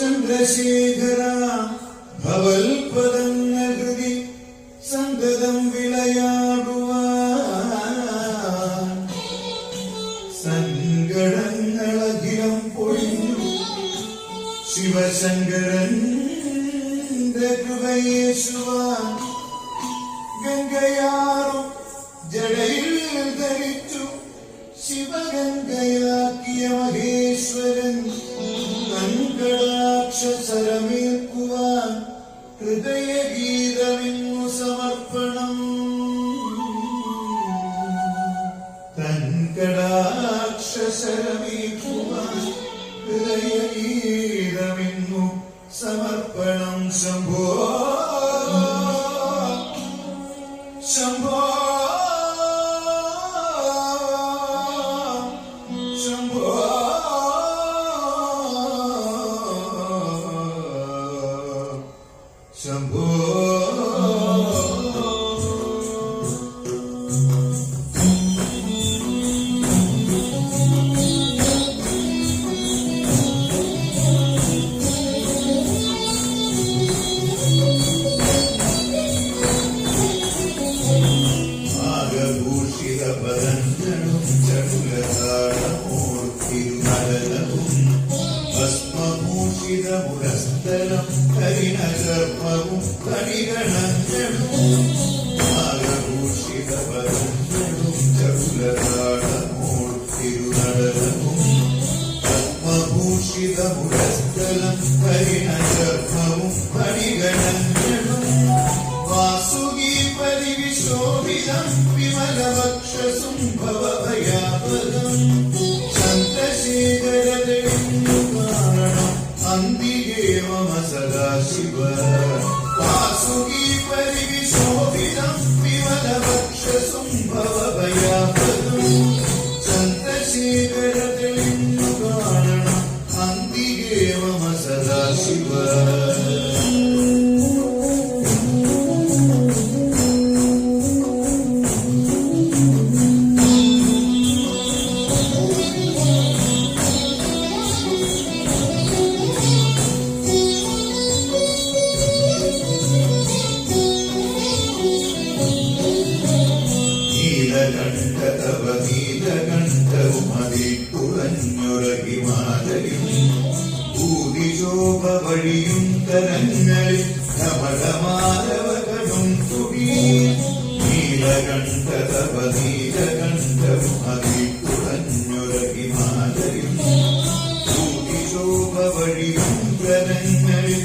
ചന്ദ്രശേഖര ഭവൽപദങ്ങ ഹൃദി സംഗതം വിളയാടുവാൻ. സങ്കടങ്ങളഖിലം പൊഴിഞ്ഞു ശിവശങ്കരൻ കൃപയേശുവ ഗംഗയാറും ജടയിൽ ധരിച്ചു ശിവഗംഗയാക്കിയ മഹേശ്വരൻ. ഹൃദയഗീതമിന്നു സമർപ്പണം? സമർപ്പണം ശംഭോ. ശംഭോ. ശംഭോ ഭസ്മഭൂഷിത മുരസ്ഥലം കരിണഗർഭവും കണിഗണങ്ങളും ആകഭൂഷിത പദങ്ങളും ചടുലതാളമൂർത്തിരുനടനവും ഭസ്മഭൂഷിത മുരസ്ഥലം കരിണഗർഭവും കണിഗണങ്ങളും വാസുകീ പരിവിശോഭിതം വിമലവക്ഷസും ഭവഭയാപകം സദാശിവ വഴിയും കരങ്ങളിൽ കമലമാലവകളും തുടി നീലകണ്ഠതവ നീലകണ്ഠവും അതിൽ കുറഞ്ഞുറകിമാലയും ഭൂതിശോഭ വഴിയും കരങ്ങളിൽ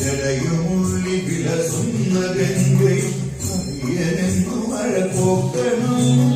ജടയുമുള്ളി വിലസുന്ന ഗംഗൈ ഹരിയനെന്നു മഴ പോക്കണം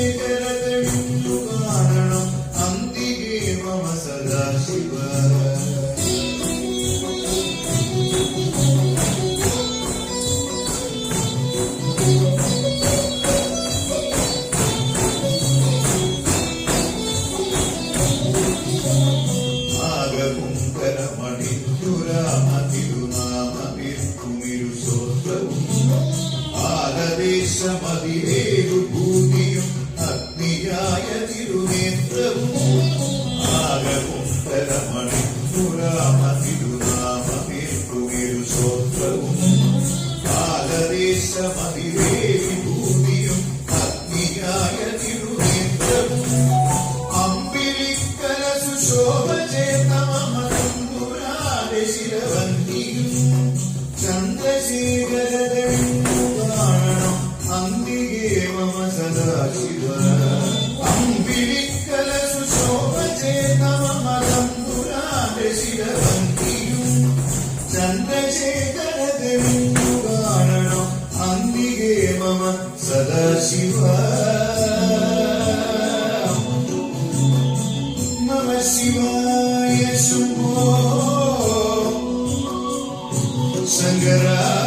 ശേഖരതെളിഞ്ഞു കാണണം അന്തികേ മമ സദാശിവ. ആദദേശമതിരേരു സ്വത്രവും Sangara